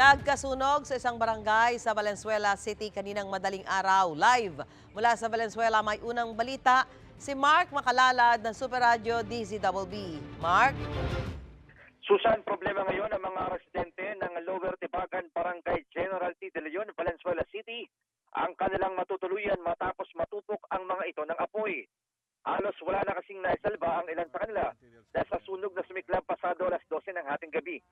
Nagkasunog sa isang barangay sa Valenzuela City kaninang madaling araw. Live mula sa Valenzuela may unang balita si Mark Makalalad ng Super Radio DZBB. Mark? Susan, problema ngayon ang mga residente ng Lower Tibagan Barangay General T. De Leon, Valenzuela City. Ang kanilang matutuluyan matapos matupok ang mga ito ng apoy. Halos wala na kasing naisalba ang ilan sa kanila dahil sa sunog na sumiklang pasado alas 12 ng hating gabi.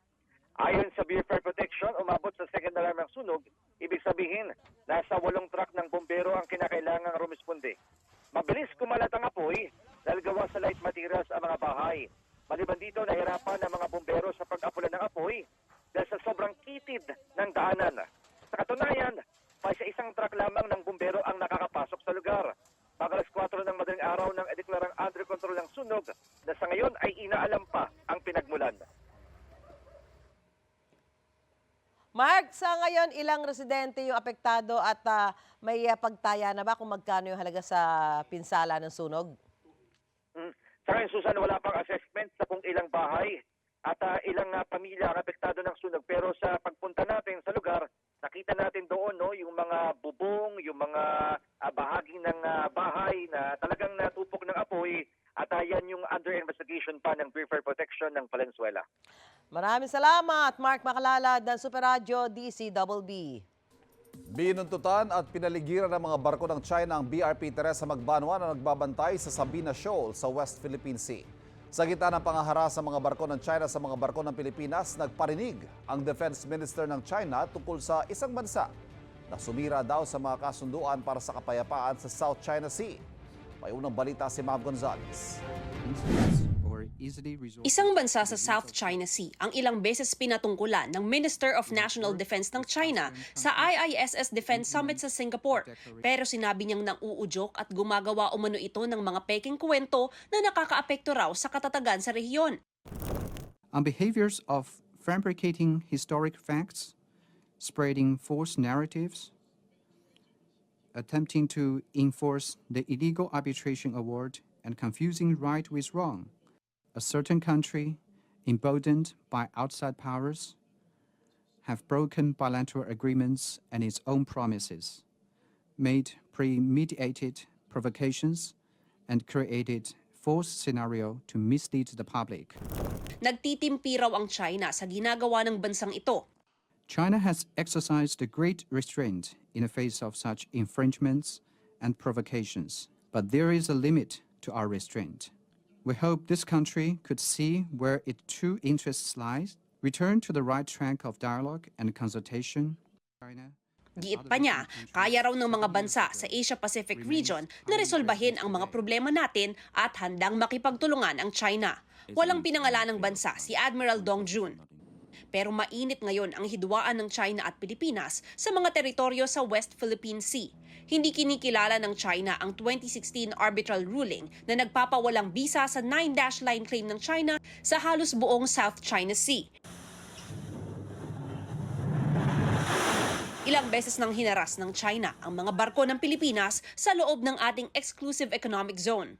Ayon sa Bureau Fire Protection, umabot sa second alarm ang sunog. Ibig sabihin, nasa walong truck ng bombero ang kinakailangang rumisponde. Mabilis kumalat ang apoy dahil gawa sa light materials ang mga bahay. Maliban dito, nahirapan ang mga bombero sa pag-apulan ng apoy dahil sa sobrang kitid ng daanan. Sa katunayan, may sa isang truck lamang ng bombero ang nakakapasok sa lugar. Pag alas 4 ng madaling araw nang ideklarang under control ng sunog na sa ngayon ay inaalam pa ang pinagmulan. Mark, sa ngayon ilang residente yung apektado at ah, may ah, pagtaya na ba kung magkano yung halaga sa pinsala ng sunog? Mm. Sa ngayon, Susan, wala pang assessment sa kung ilang bahay at ah, ilang ah, pamilya ang apektado ng sunog. Pero sa pagpunta natin sa lugar, nakita natin doon no, yung mga bubong, yung mga ah, bahagi ng ah, bahay na talagang natupok ng apoy at ah, yan yung under investigation pa ng Fire Protection ng Valenzuela. Maraming salamat, Mark Makalalad ng Super Radio DCBB. Binuntutan at pinaligiran ng mga barko ng China ang BRP Teresa Magbanwa na nagbabantay sa Sabina Shoal sa West Philippine Sea. Sa gitna ng pangahara sa mga barko ng China sa mga barko ng Pilipinas, nagparinig ang Defense Minister ng China tungkol sa isang bansa na sumira daw sa mga kasunduan para sa kapayapaan sa South China Sea. May unang balita si Mav Gonzalez. Isang bansa sa South China Sea ang ilang beses pinatungkulan ng Minister of National Defense ng China sa IISS Defense Summit sa Singapore. Pero sinabi niyang nauudyok at gumagawa umano ito ng mga peking kwento na nakakaapekto raw sa katatagan sa rehiyon. On behaviors of fabricating historic facts, spreading false narratives, attempting to enforce the illegal arbitration award, and confusing right with wrong. A certain country, emboldened by outside powers, have broken bilateral agreements and its own promises, made premeditated provocations, and created false scenario to mislead the public. Nagtitimpi raw ang China sa ginagawa ng bansang ito. China has exercised great restraint in the face of such infringements and provocations, but there is a limit to our restraint. We hope this country could see where its true interests lie, return to the right track of dialogue and consultation. China Giit pa niya, kaya raw ng mga bansa sa Asia-Pacific region na resolbahin ang mga problema natin at handang makipagtulungan ang China. Walang pinangalan ng bansa si Admiral Dong Jun. Pero mainit ngayon ang hidwaan ng China at Pilipinas sa mga teritoryo sa West Philippine Sea. Hindi kinikilala ng China ang 2016 arbitral ruling na nagpapawalang bisa sa 9-dash line claim ng China sa halos buong South China Sea. Ilang beses nang hinaras ng China ang mga barko ng Pilipinas sa loob ng ating exclusive economic zone.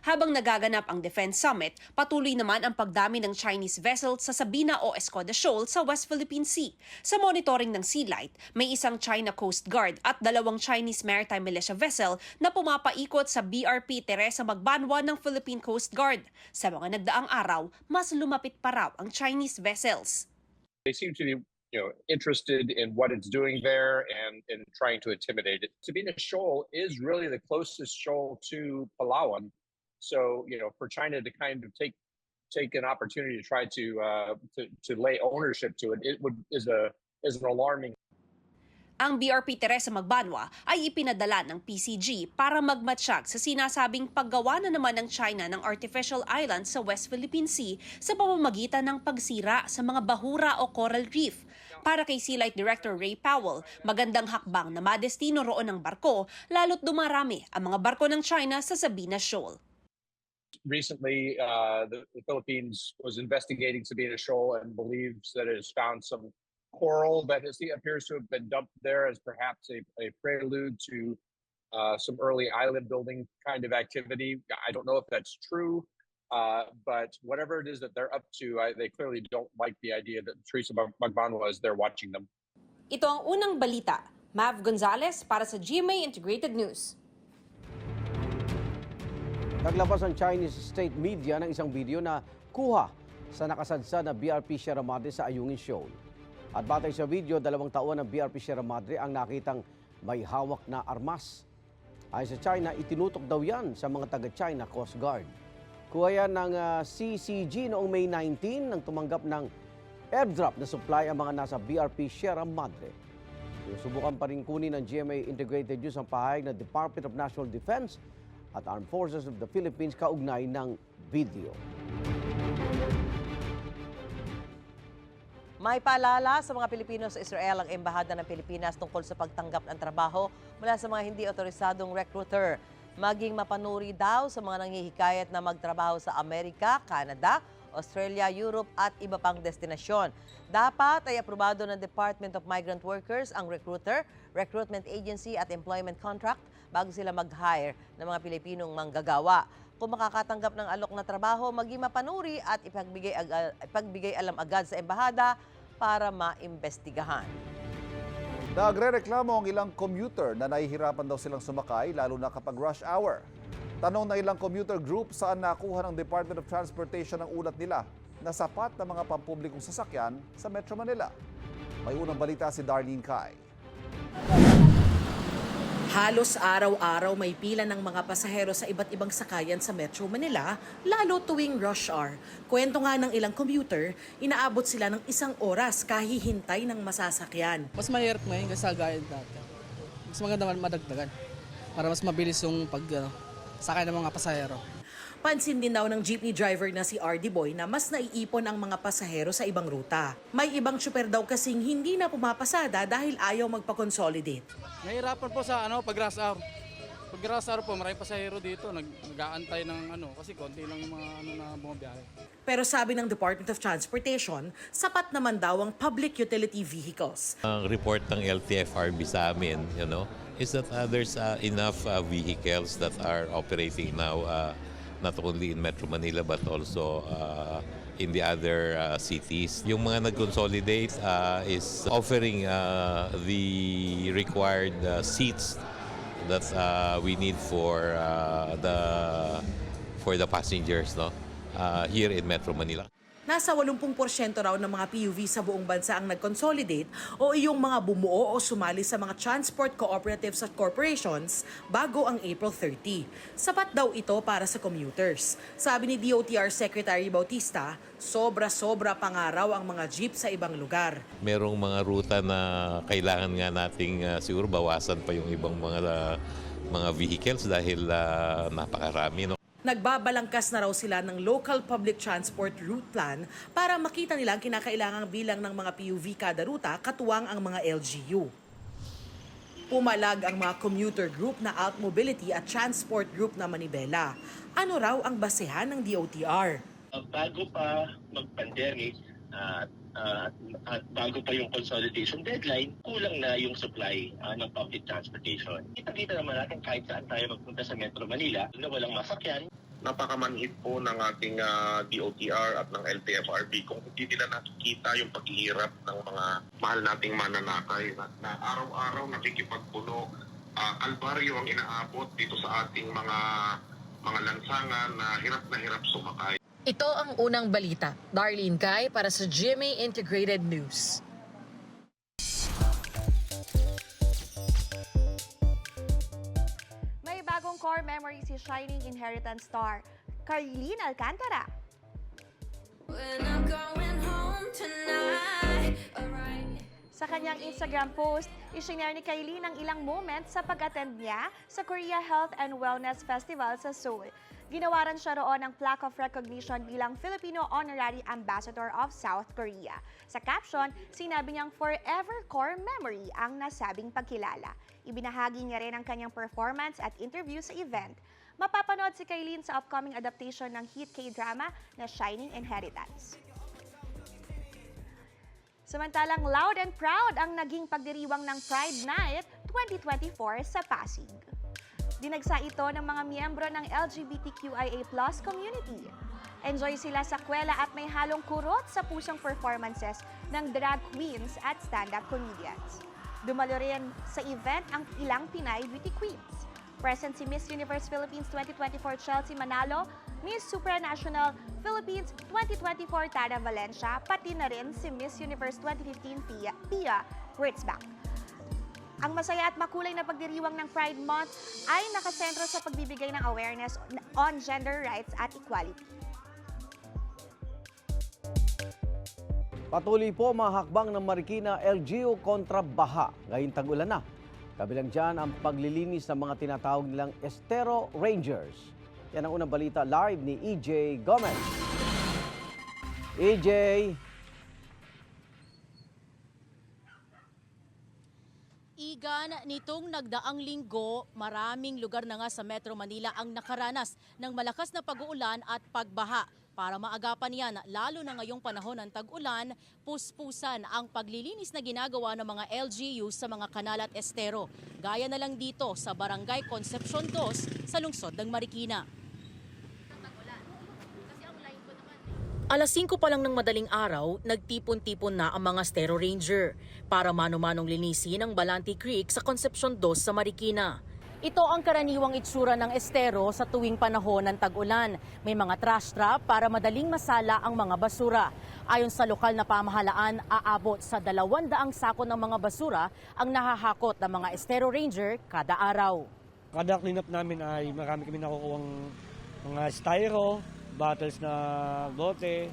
Habang nagaganap ang Defense Summit, patuloy naman ang pagdami ng Chinese vessels sa Sabina o Escoda Shoal sa West Philippine Sea. Sa monitoring ng Sea Light, may isang China Coast Guard at dalawang Chinese Maritime Militia vessel na pumapaikot sa BRP Teresa Magbanwa ng Philippine Coast Guard. Sa mga nagdaang araw, mas lumapit pa raw ang Chinese vessels. they seem to be you know interested in what it's doing there and in trying to intimidate it. Sabina Shoal is really the closest shoal to Palawan, so you know for China to kind of take take an opportunity to try to uh, to, to lay ownership to it, it would is a is an alarming Ang BRP Teresa Magbanwa ay ipinadala ng PCG para magmatsyag sa sinasabing paggawa na naman ng China ng artificial island sa West Philippine Sea sa pamamagitan ng pagsira sa mga bahura o coral reef. Para kay Sea Light Director Ray Powell, magandang hakbang na madestino roon ng barko lalo't dumarami ang mga barko ng China sa Sabina Shoal. Recently uh, the, the Philippines was investigating Sabina Shoal and believes that it has found some coral that has, appears to have been dumped there as perhaps a, a prelude to uh, some early island building kind of activity. I don't know if that's true, Uh, but whatever it is that they're up to, I, they clearly don't like the idea that Teresa Mag- Magbanwa is there watching them. Ito ang unang balita. Mav Gonzalez para sa GMA Integrated News. Naglabas ang Chinese state media ng isang video na kuha sa nakasadsad na BRP Sierra Madre sa Ayungin Shoal. At batay sa video, dalawang taon ng BRP Sierra Madre ang nakitang may hawak na armas. Ayon sa China, itinutok daw yan sa mga taga-China Coast Guard. Kuha yan ng ah, CCG noong May 19 nang tumanggap ng airdrop na supply ang mga nasa BRP Sierra Madre. Subukan pa rin kunin ng GMA Integrated News ang pahayag ng Department of National Defense at Armed Forces of the Philippines kaugnay ng video. May paalala sa mga Pilipino sa Israel ang Embahada ng Pilipinas tungkol sa pagtanggap ng trabaho mula sa mga hindi otorisadong recruiter. Maging mapanuri daw sa mga nanghihikayat na magtrabaho sa Amerika, Canada, Australia, Europe at iba pang destinasyon. Dapat ay aprobado ng Department of Migrant Workers ang recruiter, recruitment agency at employment contract bago sila mag-hire ng mga Pilipinong manggagawa. Kung makakatanggap ng alok na trabaho, maging mapanuri at ipagbigay, ag- ipagbigay alam agad sa embahada para maimbestigahan. Nagre-reklamo ang ilang commuter na nahihirapan daw silang sumakay lalo na kapag rush hour. Tanong ng ilang commuter group saan nakuha ng Department of Transportation ang ulat nila na sapat na mga pampublikong sasakyan sa Metro Manila. May unang balita si Darlene Kai. Halos araw-araw may pila ng mga pasahero sa iba't ibang sakayan sa Metro Manila, lalo tuwing rush hour. Kwento nga ng ilang commuter, inaabot sila ng isang oras kahihintay ng masasakyan. mas mahirap ngayon kasi sa gaya dati. Mas maganda madagdagan para mas mabilis yung pag ano, sakay ng mga pasahero. Pansin din daw ng jeepney driver na si RD Boy na mas naiipon ang mga pasahero sa ibang ruta. May ibang super daw kasing hindi na pumapasada dahil ayaw magpa-consolidate. Nahirapan po sa ano pag rush hour. Pag rush hour po, maraming pasahero dito nag nag-aantay ng ano kasi konti lang yung mga ano na bumabiyahe. Pero sabi ng Department of Transportation, sapat naman daw ang public utility vehicles. Ang report ng LTFRB sa amin, you know, is that uh, there's uh, enough uh, vehicles that are operating now uh, not only in Metro Manila but also uh, in the other uh, cities. Yung mga nag-consolidate uh, is offering uh, the required uh, seats that uh, we need for uh, the for the passengers no uh, here in Metro Manila. Nasa 80% raw ng mga PUV sa buong bansa ang nag-consolidate o iyong mga bumuo o sumali sa mga transport cooperatives at corporations bago ang April 30. Sapat daw ito para sa commuters. Sabi ni DOTR Secretary Bautista, sobra-sobra pa nga raw ang mga jeep sa ibang lugar. merong mga ruta na kailangan nga nating uh, siguro bawasan pa yung ibang mga uh, mga vehicles dahil uh, napakarami no. Nagbabalangkas na raw sila ng local public transport route plan para makita nila ang kinakailangang bilang ng mga PUV kada ruta katuwang ang mga LGU. Pumalag ang mga commuter group na Alt Mobility at Transport Group na Manibela. Ano raw ang basehan ng DOTR? Uh, bago pa mag-pandemic at at at bago pa yung consolidation deadline, kulang na yung supply uh, ng public transportation. Kita-kita naman natin kahit saan tayo magpunta sa Metro Manila na walang masakyan, napakamanhid po ng ating ah, DOTR at ng LTFRB kung hindi nila nakikita yung paghihirap ng mga mahal nating mananakay na, araw-araw nakikipagpuno. Uh, kalbaryo ang inaabot dito sa ating mga mga lansangan na hirap na hirap sumakay. Ito ang unang balita. Darlene Kai para sa GMA Integrated News. May bagong core memory si Shining Inheritance star, Carlene Alcantara. Sa kanyang Instagram post, isinare ni Kylie ang ilang moments sa pag-attend niya sa Korea Health and Wellness Festival sa Seoul. Ginawaran siya roon ng plaque of recognition bilang Filipino Honorary Ambassador of South Korea. Sa caption, sinabi niyang forever core memory ang nasabing pagkilala. Ibinahagi niya rin ang kanyang performance at interview sa event. Mapapanood si Kailin sa upcoming adaptation ng hit K-drama na Shining Inheritance. Samantalang loud and proud ang naging pagdiriwang ng Pride Night 2024 sa Pasig. Dinagsa ito ng mga miyembro ng LGBTQIA+ community. Enjoy sila sa kwela at may halong kurot sa pusong performances ng drag queens at stand-up comedians. Dumalo rin sa event ang ilang Pinay beauty queens. Present si Miss Universe Philippines 2024 Chelsea Manalo, Miss Supranational Philippines 2024 Tara Valencia, pati na rin si Miss Universe 2015 Pia, Pia Wurtzbach. Ang masaya at makulay na pagdiriwang ng Pride Month ay nakasentro sa pagbibigay ng awareness on gender rights at equality. Patuloy po mga hakbang ng Marikina LGU kontra Baha. Ngayong tag-ulan na. Kabilang dyan ang paglilinis ng mga tinatawag nilang Estero Rangers. Yan ang unang balita live ni EJ Gomez. EJ, Igan, nitong nagdaang linggo, maraming lugar na nga sa Metro Manila ang nakaranas ng malakas na pag-uulan at pagbaha. Para maagapan yan, lalo na ngayong panahon ng tag-ulan, puspusan ang paglilinis na ginagawa ng mga LGU sa mga kanal at estero. Gaya na lang dito sa Barangay Concepcion 2 sa lungsod ng Marikina. Alas 5 pa lang ng madaling araw, nagtipon-tipon na ang mga Stero Ranger para mano-manong linisin ang Balanti Creek sa Concepcion 2 sa Marikina. Ito ang karaniwang itsura ng estero sa tuwing panahon ng tag-ulan. May mga trash trap para madaling masala ang mga basura. Ayon sa lokal na pamahalaan, aabot sa 200 sako ng mga basura ang nahahakot ng mga estero ranger kada araw. Kada cleanup namin ay marami kami nakukuhang mga styro, bottles na bote,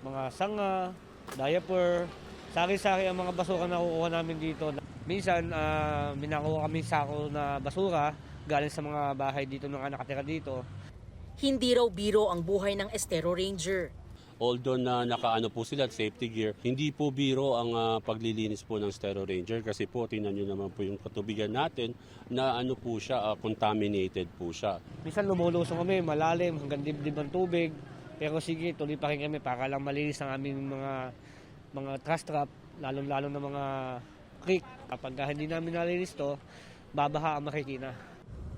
mga sanga, diaper, sari-sari ang mga basura na nakukuha namin dito. Minsan, uh, minakuha kami sako na basura galing sa mga bahay dito ng nakatira dito. Hindi raw biro ang buhay ng estero ranger. Although na nakaano po sila safety gear, hindi po biro ang ah, paglilinis po ng Stero Ranger kasi po tingnan nyo naman po yung katubigan natin na ano po siya, ah, contaminated po siya. Minsan lumulusong kami, malalim, hanggang dibdib ng tubig. Pero sige, tuloy pa rin kami para lang malinis ang aming mga mga trash trap, lalong-lalo na mga creek. Kapag hindi namin nalinis to, babaha ang makikina.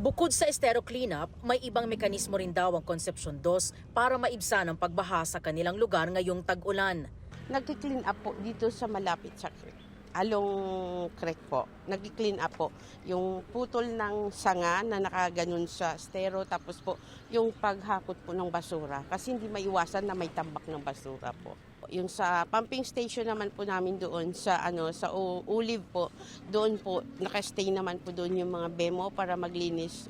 Bukod sa estero cleanup, may ibang mekanismo rin daw ang Concepcion 2 para maibsan ang pagbaha sa kanilang lugar ngayong tag-ulan. Nag-clean up po dito sa malapit sa creek. Along creek po. Nag-clean up po. Yung putol ng sanga na nakaganon sa stero tapos po yung paghakot po ng basura. Kasi hindi maiwasan na may tambak ng basura po. Yung sa pumping station naman po namin doon sa ano sa U- Uliv po, doon po nakastay naman po doon yung mga bemo para maglinis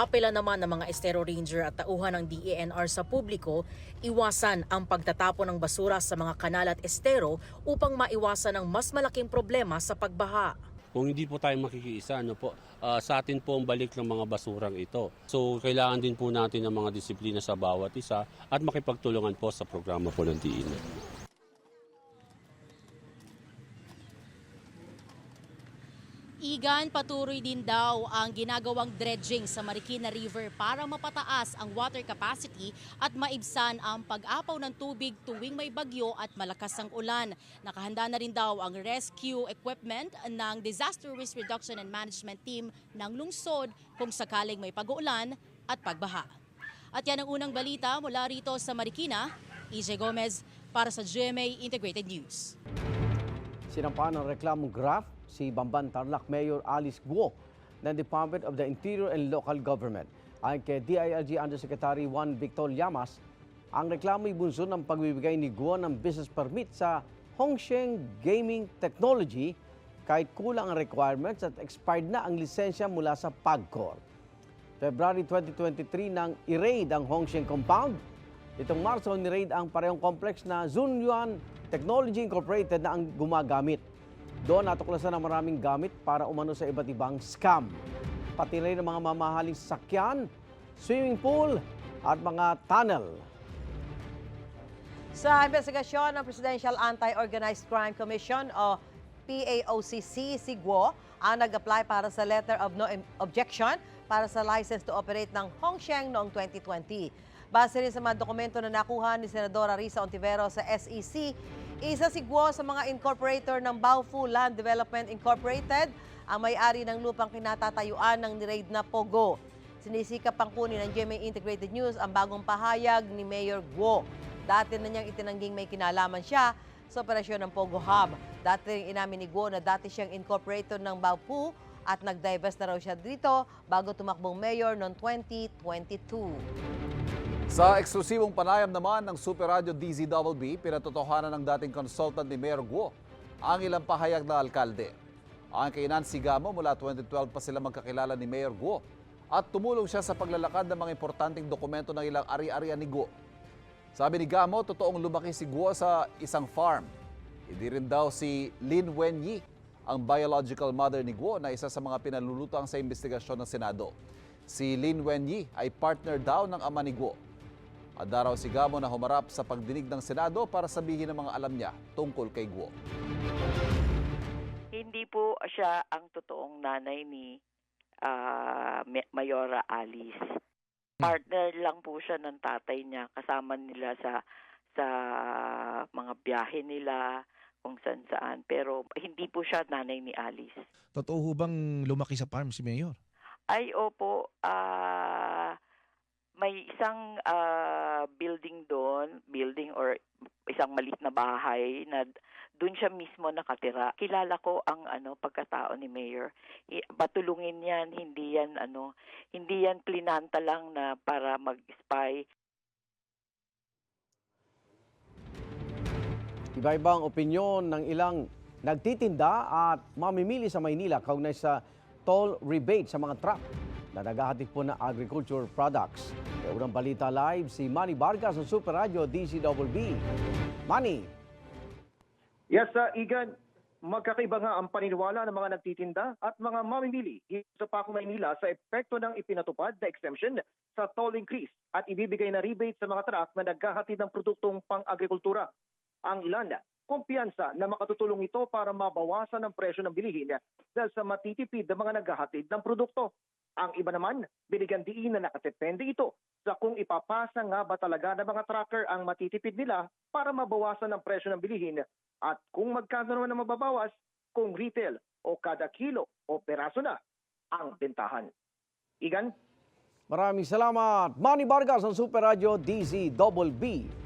Apela naman ng mga estero ranger at tauhan ng DENR sa publiko, iwasan ang pagtatapon ng basura sa mga kanal at estero upang maiwasan ang mas malaking problema sa pagbaha. Kung hindi po tayo makikiisa, ano po, ah, sa atin po ang balik ng mga basurang ito. So kailangan din po natin ng mga disiplina sa bawat isa at makipagtulungan po sa programa po ng DENR. Igan, patuloy din daw ang ginagawang dredging sa Marikina River para mapataas ang water capacity at maibsan ang pag-apaw ng tubig tuwing may bagyo at malakas ang ulan. Nakahanda na rin daw ang rescue equipment ng Disaster Risk Reduction and Management Team ng lungsod kung sakaling may pag-uulan at pagbaha. At yan ang unang balita mula rito sa Marikina. EJ Gomez para sa GMA Integrated News. Sinampaan ng reklamong graph si Bamban Tarlac Mayor Alice Guo ng Department of the Interior and Local Government. Ayon kay DILG Undersecretary Juan Victor Llamas, ang reklamo'y bunso ng pagbibigay ni Guo ng business permit sa Hongsheng Gaming Technology kahit kulang ang requirements at expired na ang lisensya mula sa PAGCOR. February 2023 nang i-raid ang Hongsheng compound. Itong Marso, ni-raid ang parehong complex na Zunyuan Technology Incorporated na ang gumagamit. Doon natuklasan ang maraming gamit para umano sa iba't ibang scam. Pati rin ang mga mamahaling sasakyan, swimming pool at mga tunnel. Sa investigasyon ng Presidential Anti-Organized Crime Commission o PAOCC, si Guo ang nag-apply para sa letter of no objection para sa license to operate ng Hongsheng noong 2020. Base rin sa mga dokumento na nakuha ni Senadora Risa Ontivero sa SEC, isa si Guo sa mga incorporator ng Baofu Land Development Incorporated, ang may-ari ng lupang kinatatayuan ng niraid na Pogo. Sinisikap pang kunin ng GMA Integrated News ang bagong pahayag ni Mayor Guo. Dati na niyang itinangging may kinalaman siya sa operasyon ng Pogo Hub. Dati rin inamin ni Guo na dati siyang incorporator ng Baopu at nag-divest na raw siya dito bago tumakbong mayor noong 2022. Sa eksklusibong panayam naman ng Super Radio DZBB, pinatotohanan ng dating consultant ni Mayor Guo ang ilang pahayag na alkalde. Ang kay Nancy Gamo, mula 2012 pa sila magkakilala ni Mayor Guo at tumulong siya sa paglalakad ng mga importanteng dokumento ng ilang ari-arian ni Guo. Sabi ni Gamo, totoong lumaki si Guo sa isang farm. Hindi rin daw si Lin Wenyi, ang biological mother ni Guo na isa sa mga pinalulutang sa investigasyon ng Senado. Si Lin Wenyi ay partner daw ng ama ni Guo. Handa raw si Gamo na humarap sa pagdinig ng Senado para sabihin ang mga alam niya tungkol kay Guo. Hindi po siya ang totoong nanay ni Me- Mayora Alice. Partner lang po siya ng tatay niya. Kasama nila sa sa mga biyahe nila kung saan saan. Pero hindi po siya nanay ni Alice. Totoo bang lumaki sa farm si Mayor? Ay, opo. ah may isang ah, building doon, building or isang maliit na bahay na doon siya mismo nakatira. Kilala ko ang ano pagkatao ni Mayor. I- Batulungin 'yan, hindi 'yan ano, hindi 'yan plinanta lang na para mag-spy. Iba-ibang opinyon ng ilang nagtitinda at mamimili sa Maynila kaugnay sa toll rebate sa mga truck na naghahatid po ng agriculture products. May unang balita live si Manny Vargas ng Super Radio DCWB. Manny, Yes, uh, Igan, magkakaiba nga ang paniniwala ng mga nagtitinda at mga mamimili sa Paco, Maynila sa epekto ng ipinatupad na exemption sa toll increase at ibibigay na rebate sa mga truck na naghahatid ng produktong pang-agrikultura. Ang ilan, kumpiyansa na makatutulong ito para mabawasan ang presyo ng bilihin dahil sa matitipid na mga naghahatid ng produkto. Ang iba naman, binigyan diin na nakatepende ito sa kung ipapasa nga ba talaga ng mga trucker ang matitipid nila para mabawasan ang presyo ng bilihin at kung magkano naman ang mababawas kung retail o kada kilo o peraso na ang bentahan. Igan? maraming salamat. Manny Vargas ng Super Radio DCWB.